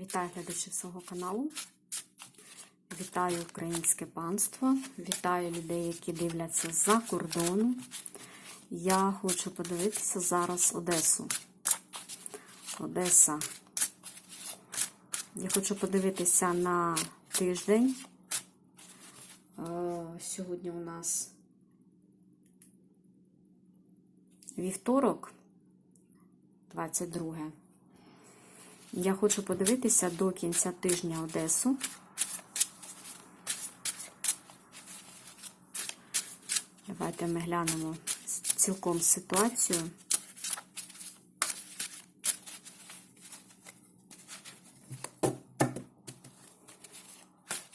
Вітаю глядачів свого каналу. Вітаю українське панство. Вітаю людей, які дивляться за кордону. Я хочу подивитися зараз Одесу. Одеса. Я хочу подивитися на тиждень. Е, Сьогодні у нас вівторок, 22. Я хочу подивитися до кінця тижня Одесу. Давайте ми глянемо цілком ситуацію.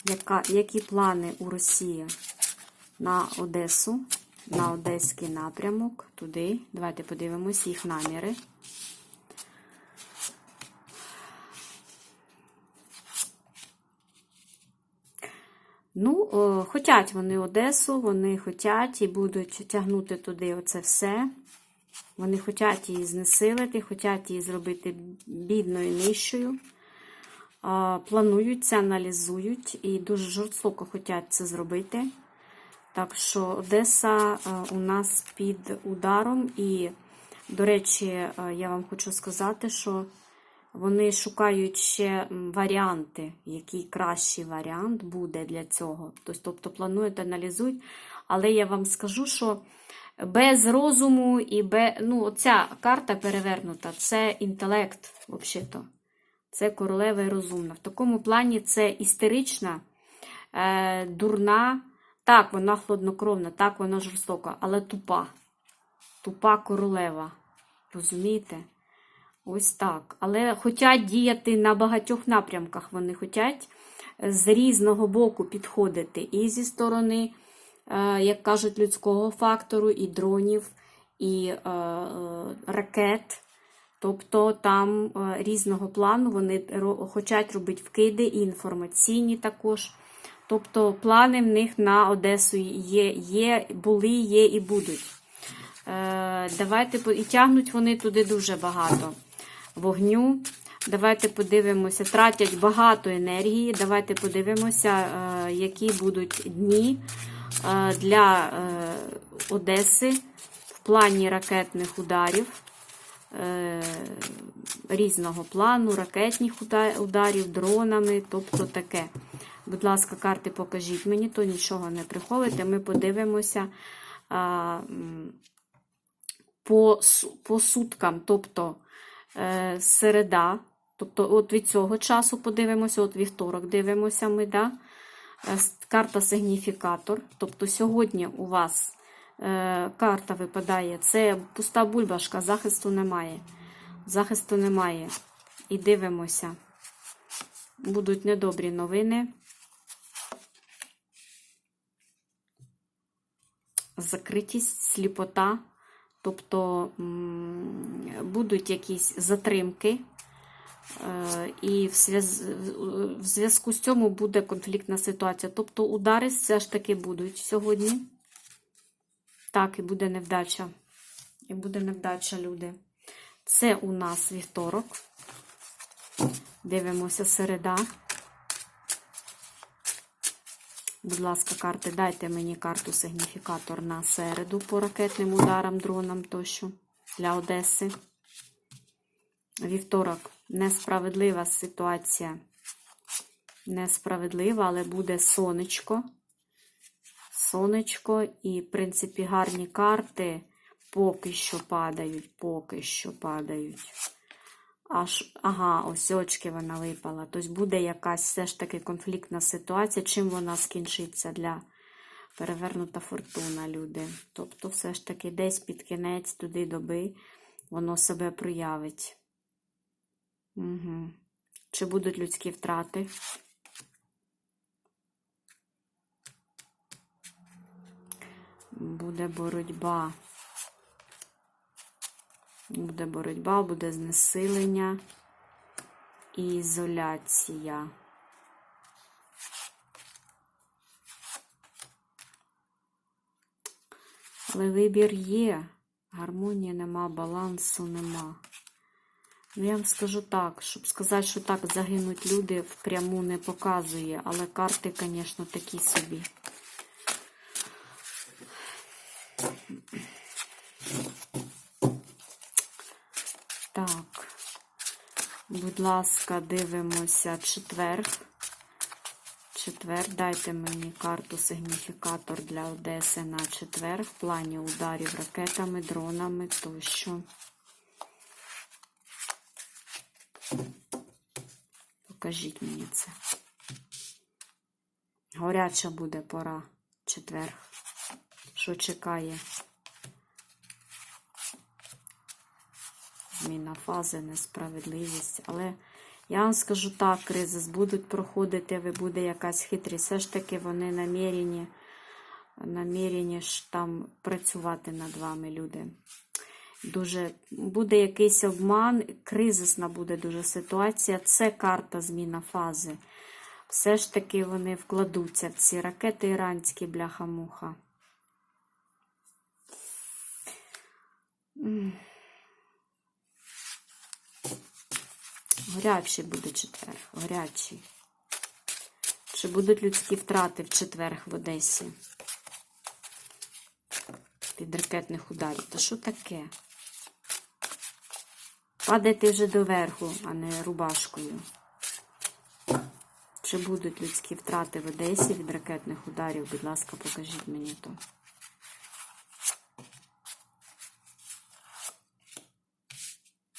Яка, які плани у Росії на Одесу, на Одеський напрямок, туди. Давайте подивимось їх наміри. Ну, о, хотять вони Одесу, вони хотять і будуть тягнути туди оце все. Вони хочуть її знесилити, хочуть її зробити бідною нижчою. Планують це, аналізують і дуже жорстоко хочуть це зробити. Так що Одеса у нас під ударом. І, до речі, я вам хочу сказати, що вони шукають ще варіанти, який кращий варіант буде для цього. Тобто планують, аналізують. Але я вам скажу, що без розуму і без. Ну, ця карта перевернута це інтелект, взагалі-то. Це королева і розумна. В такому плані це істерична, е, дурна. Так, вона хладнокровна, так, вона жорстока, але тупа. Тупа королева. Розумієте? Ось так. Але хочуть діяти на багатьох напрямках. Вони хочуть з різного боку підходити. І зі сторони, як кажуть, людського фактору, і дронів, і ракет. Тобто там різного плану вони хочуть робити вкиди, і інформаційні також. Тобто плани в них на Одесу є, є були, є і будуть. Давайте І тягнуть вони туди дуже багато вогню. Давайте подивимося, тратять багато енергії. Давайте подивимося, які будуть дні для Одеси в плані ракетних ударів. Різного плану, ракетних ударів, дронами, тобто таке. Будь ласка, карти покажіть мені, то нічого не приховуйте. Ми подивимося по, по суткам, тобто е, середа, тобто от від цього часу подивимося, от вівторок дивимося ми, да? карта сигніфікатор. Тобто сьогодні у вас е, карта випадає, це пуста бульбашка, захисту немає. Захисту немає. І дивимося. Будуть недобрі новини. Закритість, сліпота, тобто будуть якісь затримки, і в зв'язку з цьому буде конфліктна ситуація. Тобто удари все ж таки будуть сьогодні. Так, і буде невдача. І буде невдача, люди. Це у нас вівторок. Дивимося середа. Будь ласка, карти, дайте мені карту сигніфікатор на середу по ракетним ударам, дронам тощо для Одеси. Вівторок. Несправедлива ситуація. Несправедлива, але буде сонечко. Сонечко і, в принципі, гарні карти поки що падають, поки що падають. Аж, ага, ось очки вона випала. Тобто буде якась все ж таки конфліктна ситуація. Чим вона скінчиться для перевернута фортуна, люди. Тобто, все ж таки, десь під кінець туди доби воно себе проявить. Угу. Чи будуть людські втрати? Буде боротьба. Буде боротьба, буде знесилення і ізоляція. Але вибір є. Гармонії нема, балансу нема. Ну, я вам скажу так, щоб сказати, що так загинуть люди, впряму не показує, але карти, звісно, такі собі. Так, будь ласка, дивимося четверг. Четвер, дайте мені карту сигніфікатор для Одеси на четвер в плані ударів ракетами, дронами тощо. Покажіть мені це. Горяча буде пора четверг. Що чекає? Зміна фази, несправедливість. Але я вам скажу так, кризис будуть проходити, ви буде якась хитрість. Все ж таки вони намірені, намірені ж там працювати над вами, люди. Дуже буде якийсь обман, кризисна буде дуже ситуація. Це карта зміна фази. Все ж таки вони вкладуться в ці ракети іранські, бляха-муха. Горячий буде четверг, горячий. Чи будуть людські втрати в четверг в Одесі? Від ракетних ударів. Та що таке? Падайте вже доверху, а не рубашкою. Чи будуть людські втрати в Одесі від ракетних ударів? Будь ласка, покажіть мені то.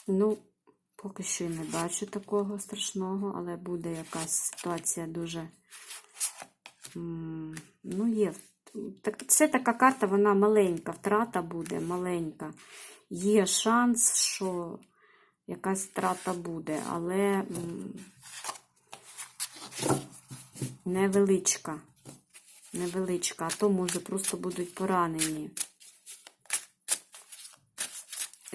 Ну, поки що не бачу такого страшного, але буде якась ситуація дуже. Ну, є. Так, це така карта, вона маленька, втрата буде маленька. Є шанс, що якась втрата буде, але невеличка. Невеличка, а то, може, просто будуть поранені.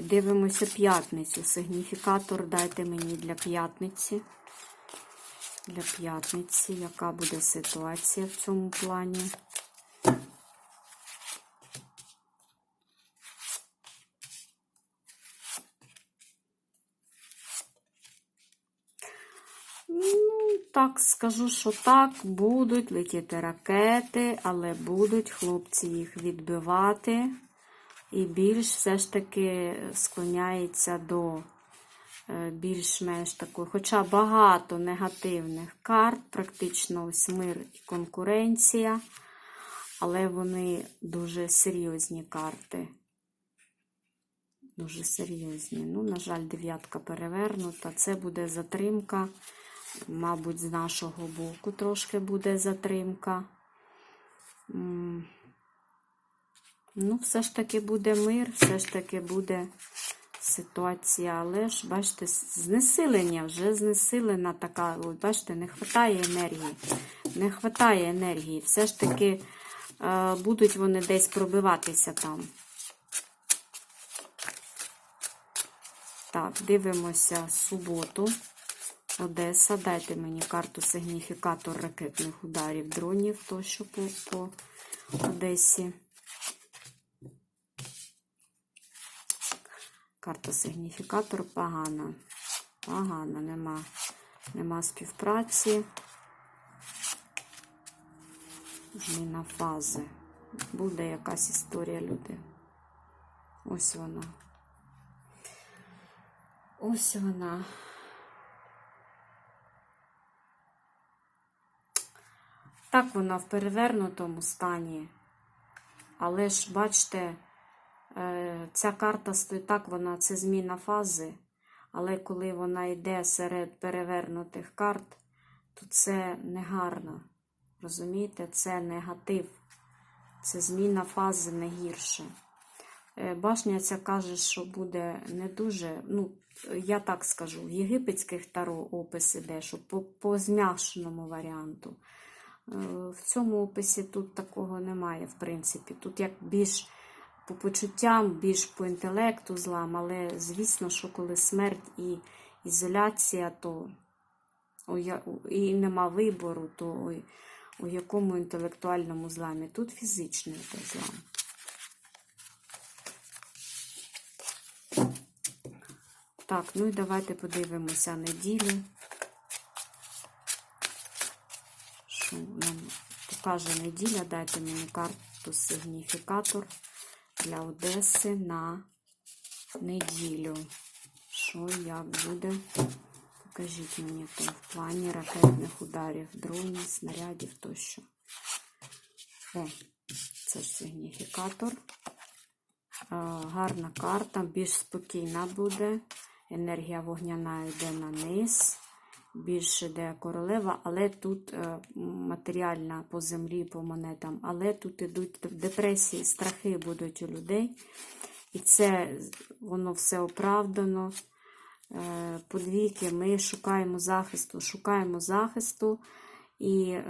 Дивимося п'ятницю. Сигніфікатор дайте мені для п'ятниці. Для п'ятниці, яка буде ситуація в цьому плані? Ну, так скажу, що так, будуть летіти ракети, але будуть хлопці їх відбивати. І більш все ж таки склоняється до е, більш-менш такої, хоча багато негативних карт, практично ось мир і конкуренція, але вони дуже серйозні карти. Дуже серйозні. Ну, на жаль, дев'ятка перевернута. Це буде затримка. Мабуть, з нашого боку трошки буде затримка. Ну, все ж таки буде мир, все ж таки буде ситуація. Але ж, бачите, знесилення, вже знесилена така. От, бачите, не вистачає енергії. Не вистачає енергії. Все ж таки е, будуть вони десь пробиватися там. Так, дивимося суботу. Одеса. Дайте мені карту сигніфікатор ракетних ударів дронів, тощо по, по Одесі. Карта сигніфікатор погана. Погана, нема, нема співпраці. Зміна фази. Буде якась історія, люди. Ось вона. Ось вона. Так вона в перевернутому стані. Але ж, бачите, ця карта стоїть так, вона це зміна фази. Але коли вона йде серед перевернутих карт, то це негарно. Розумієте, це негатив. Це зміна фази не гірше. Е, Башня ця каже, що буде не дуже. Ну, я так скажу, в єгипетських таро опис іде, що по, по зм'якшеному варіанту. Е, В цьому описі тут такого немає, в принципі. Тут як більш по почуттям, більш по інтелекту злам, але звісно, що коли смерть і ізоляція, то і нема вибору, то у, якому інтелектуальному зламі? Тут фізичний злам. Так, ну і давайте подивимося неділю. Що нам покаже неділя? Дайте мені карту сигніфікатор для Одеси на неділю. Що як буде? Покажіть мені там в плані ракетних ударів, дронів, снарядів тощо. О, це сигніфікатор. А, гарна карта, більш спокійна буде. Енергія вогняна йде на низ. Більше йде королева, але тут е, матеріальна по землі, по монетам, але тут ідуть депресії, страхи будуть у людей. І це воно все оправдано. Е, Подвійки ми шукаємо захисту, шукаємо захисту і е,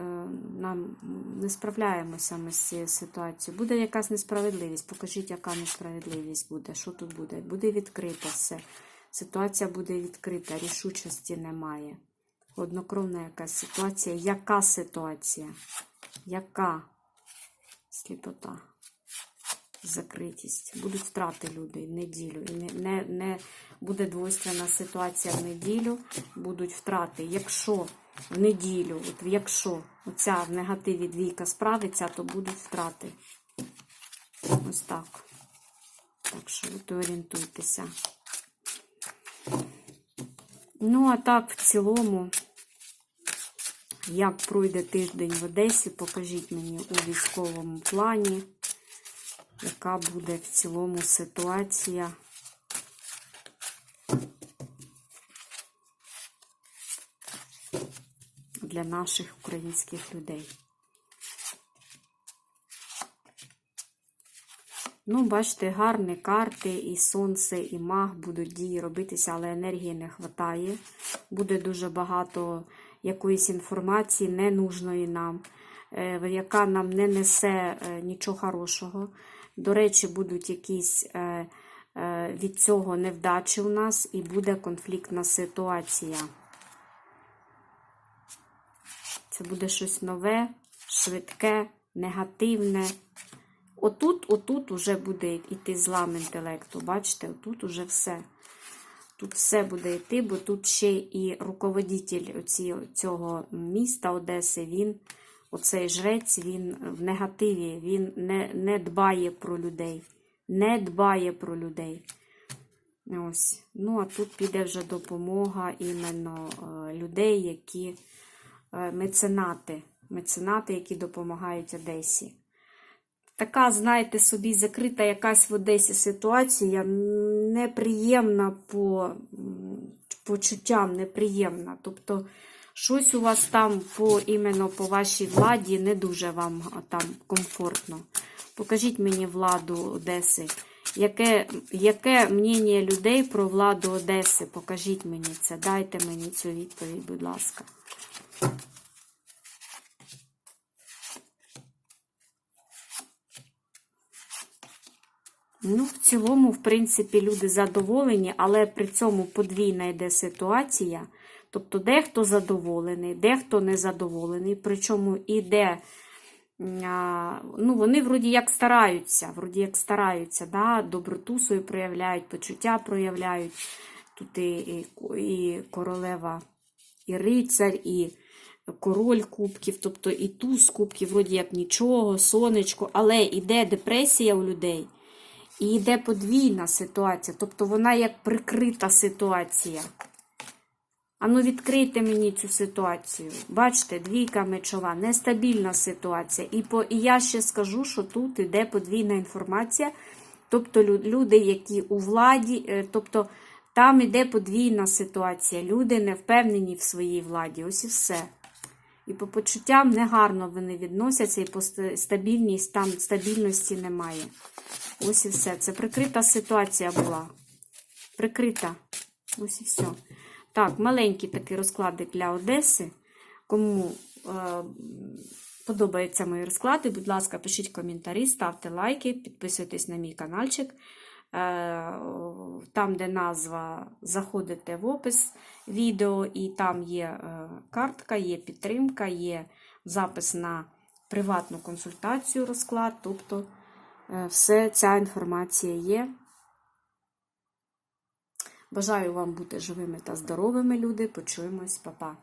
нам не справляємося ми з цією ситуацією. Буде якась несправедливість. Покажіть, яка несправедливість буде. Що тут буде? Буде відкрито все. Ситуація буде відкрита, рішучості немає. Однокровна якась ситуація. Яка ситуація? Яка сліпота? Закритість. Будуть втрати людей в неділю. І не, не, не буде двойственна ситуація в неділю, будуть втрати. Якщо в неділю, от якщо оця в негативі двійка справиться, то будуть втрати. Ось так. Так що от орієнтуйтеся. Ну, а так, в цілому, як пройде тиждень в Одесі, покажіть мені у військовому плані, яка буде в цілому ситуація. Для наших українських людей. Ну, бачите, гарні карти, і сонце, і маг будуть дії робитися, але енергії не вистачає. Буде дуже багато якоїсь інформації, ненужної нам, е, яка нам не несе е, нічого хорошого. До речі, будуть якісь е, від цього невдачі у нас, і буде конфліктна ситуація. Це буде щось нове, швидке, негативне. Отут, отут уже буде йти злам інтелекту. Бачите, отут уже все. Тут все буде йти, бо тут ще і руководитель цього міста Одеси, він, оцей жрець, він в негативі, він не, не дбає про людей. Не дбає про людей. Ось. Ну, а тут піде вже допомога іменно е, людей, які е, меценати, меценати, які допомагають Одесі. Така, знаєте, собі закрита якась в Одесі ситуація, неприємна по почуттям, неприємна. Тобто, щось у вас там по іменно по вашій владі не дуже вам там комфортно. Покажіть мені владу Одеси. Яке яке мнення людей про владу Одеси? Покажіть мені це. Дайте мені цю відповідь, будь ласка. Ну, в цілому, в принципі, люди задоволені, але при цьому подвійна йде ситуація. Тобто, дехто задоволений, дехто не задоволений, причому іде, ну, вони вроді як стараються, вроді як стараються, да, доброту свою проявляють, почуття проявляють. Тут і, і, і королева, і рицар, і король кубків, тобто і туз кубків, вроді як нічого, сонечко, але іде депресія у людей. І йде подвійна ситуація, тобто вона як прикрита ситуація. Ану, відкрийте мені цю ситуацію. Бачите, двійка мечова, нестабільна ситуація. І по, і я ще скажу, що тут йде подвійна інформація. Тобто люди, які у владі, е, тобто там йде подвійна ситуація. Люди не впевнені в своїй владі. Ось і все. І по почуттям негарно вони відносяться, і по стабільність, там стабільності немає. Ось і все. Це прикрита ситуація була. Прикрита. Ось і все. Так, маленькі такі розклади для Одеси. Кому е, подобаються мої розклади, будь ласка, пишіть коментарі, ставте лайки, підписуйтесь на мій каналчик. Е, там, де назва, заходите в опис відео, і там є е, картка, є підтримка, є запис на приватну консультацію розклад. Тобто е, все ця інформація є. Бажаю вам бути живими та здоровими, люди. Почуємось, Па-па.